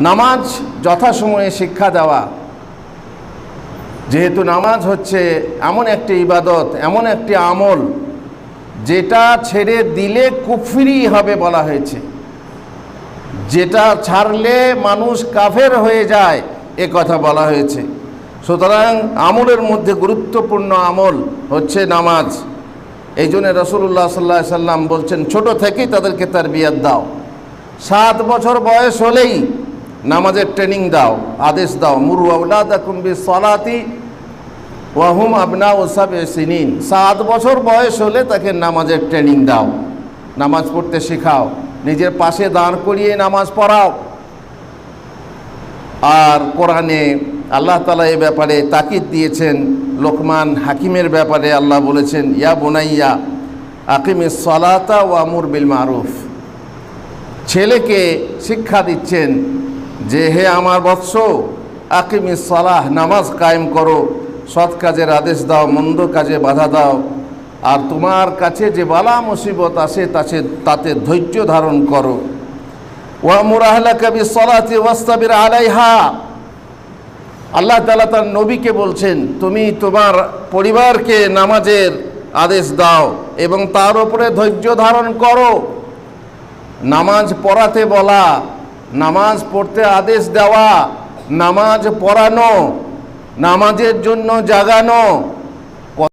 নামাজ যথাসময়ে শিক্ষা দেওয়া। যেহেতু নামাজ হচ্ছে এমন একটি ইবাদত, এমন একটি আমল, যেটা ছেড়ে দিলে কুফরি হবে বলা হয়েছে। যেটা ছাড়লে মানুষ কাফের হয়ে যায়, এ কথা বলা হয়েছে। সুতরাং আমলের মধ্যে গুরুত্বপূর্ণ আমল হচ্ছে নামাজ। এই জন্য রসুল্লাহ সাল্লাহ সাল্লাম বলছেন, ছোট থেকেই তাদেরকে তার বিয়ার দাও। সাত বছর বয়স হলেই নামাজের ট্রেনিং দাও, আদেশ দাও। মুরু আউলাদা সলাতি ওয়াহুম আবনা ওসাব সিনিন। সাত বছর বয়স হলে তাকে নামাজের ট্রেনিং দাও। নামাজ পড়তে শেখাও। নিজের পাশে দাঁড় করিয়ে নামাজ পড়াও। আর কোরআনে আল্লাহ তালা এ ব্যাপারে তাকিদ দিয়েছেন। লোকমান হাকিমের ব্যাপারে আল্লাহ বলেছেন, ইয়া বোনাইয়া, আকিমে সলাতা ও আমুর বিল মারুফ। ছেলেকে শিক্ষা দিচ্ছেন যে হে আমার বৎস, আকিমি সালাহ, নামাজ কায়েম করো, সৎ কাজের আদেশ দাও, মন্দ কাজে বাধা দাও। আর তোমার কাছে যে বালা মুসিবত আসে তাতে তাতে ধৈর্য ধারণ করো। আলাইহা। আল্লাহ তালা তার নবীকে বলছেন, তুমি তোমার পরিবারকে নামাজের আদেশ দাও এবং তার উপরে ধৈর্য ধারণ করো। নামাজ পড়াতে বলা নামাজ পড়তে আদেশ দেওয়া নামাজ পড়ানো নামাজের জন্য জাগানো